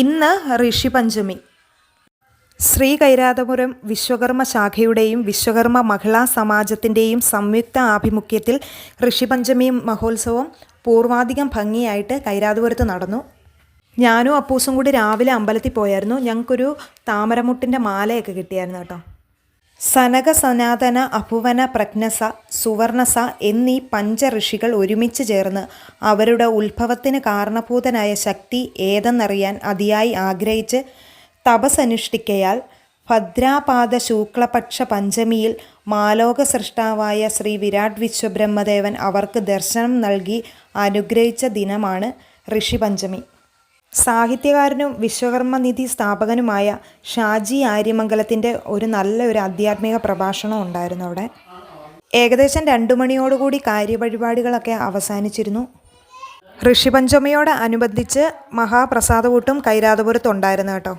ഇന്ന് ഋഷിപഞ്ചമി. ശ്രീ കൈരാതപുരം വിശ്വകർമ്മ ശാഖയുടെയും വിശ്വകർമ്മ മഹിളാ സമാജത്തിന്റെയും സംയുക്ത ആഭിമുഖ്യത്തിൽ ഋഷിപഞ്ചമി മഹോത്സവം പൂർവാധികം ഭംഗിയായിട്ട് കൈരാതപുരത്ത് നടന്നു. ഞാനും അപ്പൂസും കൂടി രാവിലെ അമ്പലത്തിൽ പോയായിരുന്നു. ഞങ്ങൾക്കൊരു താമരമുട്ടിന്റെ മാലയൊക്കെ കിട്ടിയായിരുന്നു കേട്ടോ. സനക സനാതന അഭുവന പ്രജ്ഞസ സുവർണസ എന്നീ പഞ്ചഋഷികൾ ഒരുമിച്ച് ചേർന്ന് അവരുടെ ഉത്ഭവത്തിന് കാരണഭൂതനായ ശക്തി ഏതെന്നറിയാൻ അതിയായി ആഗ്രഹിച്ച് തപസനുഷ്ഠിക്കയാൽ ഭദ്രാപാദ ശുക്ലപക്ഷ പഞ്ചമിയിൽ മാലോക സൃഷ്ടാവായ ശ്രീ വിരാട് വിശ്വബ്രഹ്മദേവൻ അവർക്ക് ദർശനം നൽകി അനുഗ്രഹിച്ച ദിനമാണ് ഋഷിപഞ്ചമി. സാഹിത്യകാരനും വിശ്വകർമ്മ നിധി സ്ഥാപകനുമായ ഷാജി ആര്യമംഗലത്തിന്റെ ഒരു നല്ല ഒരു ആധ്യാത്മിക പ്രഭാഷണം ഉണ്ടായിരുന്നു അവിടെ. ഏകദേശം രണ്ടു മണിയോടുകൂടി കാര്യപരിപാടികളൊക്കെ അവസാനിച്ചിരുന്നു. ഋഷിപഞ്ചമിയോട് അനുബന്ധിച്ച് മഹാപ്രസാദകൂട്ടും കൈരാതപുരത്തുണ്ടായിരുന്നു കേട്ടോ.